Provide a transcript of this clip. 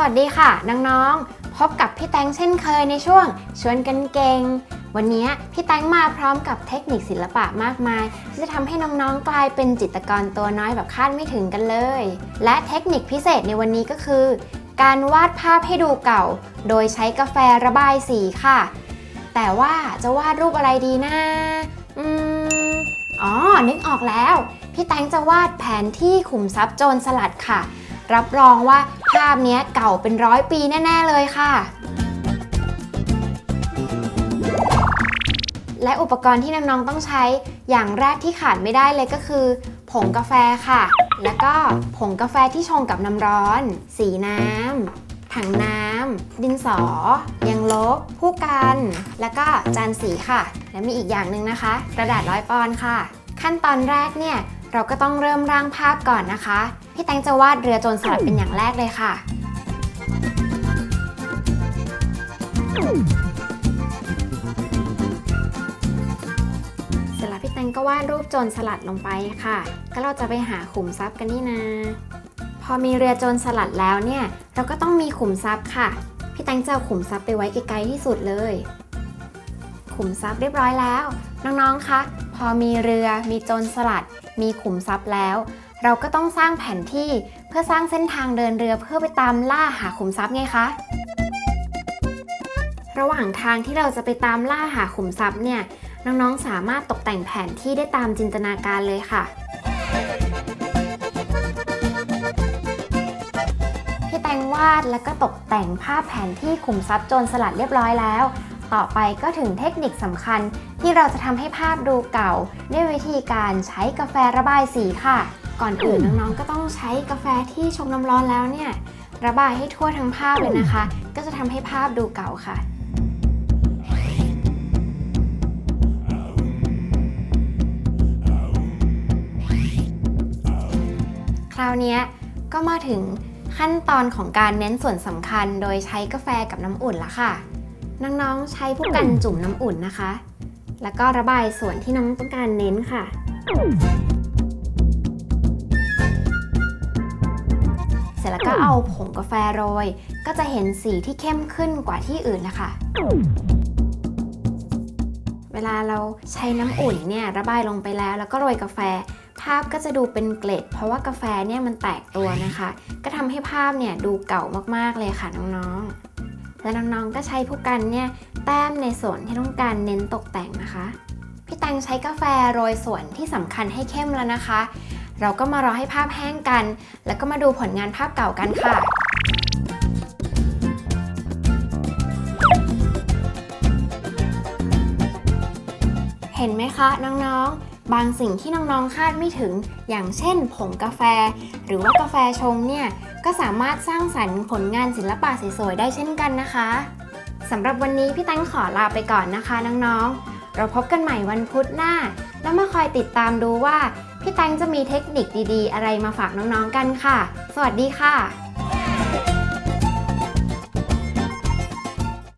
สวัสดีค่ะ น้องๆ พบกับพี่แตงเช่นเคยในช่วงชวนกันเก่ง วันนี้พี่แตงมาพร้อมกับเทคนิคศิลปะมากมาย ที่จะทำให้น้องๆ กลายเป็นจิตรกรตัวน้อยแบบคาดไม่ถึงกันเลย และเทคนิคพิเศษในวันนี้ก็คือ การวาดภาพให้ดูเก่า โดยใช้กาแฟระบายสีค่ะ แต่ว่าจะวาดรูปอะไรดีนะอืมอ๋อ นึกออกแล้ว พี่แตงจะวาดแผนที่ขุมทรัพย์โจรสลัดค่ะ รับรองว่า ภาพนี้เก่าเป็นร้อยปีแน่ ๆ เลยค่ะ และอุปกรณ์ที่น้อง ๆ ต้องใช้อย่างแรกที่ขาดไม่ได้เลยก็คือ ผงกาแฟค่ะ แล้วก็ผงกาแฟที่ชงกับน้ำร้อน สีน้ำถังน้ำ ดินสอ ยังลบ ผู้กัน แล้วก็จานสีค่ะ และมีอีกอย่างหนึ่งนะคะ กระดาษร้อยปอนค่ะ ขั้นตอนแรกเนี่ย เราก็ต้องเริ่มร่างภาพก่อนนะคะ พี่แตงจะวาดเรือโจรสลัดเป็นอย่างแรกเลยค่ะ เสร็จแล้วพี่แตงก็วาดรูปโจรสลัดลงไปค่ะ ก็เราจะไปหาขุมทรัพย์กันนี่นาพอมีเรือโจรสลัดแล้วเนี่ย เราก็ต้องมีขุมทรัพย์ค่ะ พี่แตงจะเอาขุมทรัพย์ไปไว้ไกลๆที่สุดเลย ขุมทรัพย์เรียบร้อยแล้ว น้องๆ คะ พอมีเรือ มีโจรสลัด มีขุมทรัพย์แล้ว เราก็ต้องสร้างแผนที่เพื่อสร้างเส้นทางเดินเรือเพื่อไปตามล่าหาขุมทรัพย์ไงคะ ระหว่างทางที่เราจะไปตามล่าหาขุมทรัพย์เนี่ย น้องๆสามารถตกแต่งแผนที่ได้ตามจินตนาการเลยค่ะ พี่แตงวาดแล้วก็ตกแต่งภาพแผนที่ขุมทรัพย์โจรสลัดเรียบร้อยแล้ว ต่อไปก็ถึงเทคนิคสำคัญที่เราจะทำให้ภาพดูเก่า ด้วยวิธีการใช้กาแฟระบายสีค่ะ ก่อนอื่นน้องๆก็ต้องใช้กาแฟที่ชงน้ำร้อนแล้วเนี่ยระบายให้ทั่วทั้งภาพเลยนะคะ ก็จะทำให้ภาพดูเก่าค่ะคราวนี้ก็มาถึงขั้นตอนของการเน้นส่วนสำคัญโดยใช้กาแฟกับน้ำอุ่นละค่ะ น้องๆใช้ผู้กันจุ่มน้ำอุ่นนะคะ แล้วก็ระบายส่วนที่น้องต้องการเน้นค่ะ ร็จแล้วก็เอาผงกาแฟโรย ก็จะเห็นสีที่เข้มขึ้นกว่าที่อื่นนะคะ เวลาเราใช้น้ำอุ่นเนี่ยระบายลงไปแล้ว แล้วก็โรยกาแฟ ภาพก็จะดูเป็นเกล็ด เพราะว่ากาแฟเนี่ยมันแตกตัวนะคะ ก็ทำให้ภาพเนี่ยดูเก่ามากๆเลยค่ะน้องๆ และน้องๆก็ใช้ผู้กันเนี่ยแต้มในส่วนที่ต้องการเน้นตกแต่งนะคะ พี่แตงใช้กาแฟโรยส่วนที่สำคัญให้เข้มแล้วนะคะ เราก็มารอให้ภาพแห้งกัน แล้วก็มาดูผลงานภาพเก่ากันค่ะเห็นไหมคะน้องๆ บางสิ่งที่น้องๆ คาดไม่ถึง อย่างเช่นผงกาแฟ หรือว่ากาแฟชงเนี่ย ก็สามารถสร้างสรรค์ผลงานศิลปะสวยๆ ได้เช่นกันนะคะสำหรับวันนี้พี่แตงขอลาไปก่อนนะคะน้องๆ เราพบกันใหม่วันพุธหน้า แล้วมาคอยติดตามดูว่า พี่แตงจะมีเทคนิคดีๆ อะไรมาฝากน้องๆกันค่ะ สวัสดีค่ะ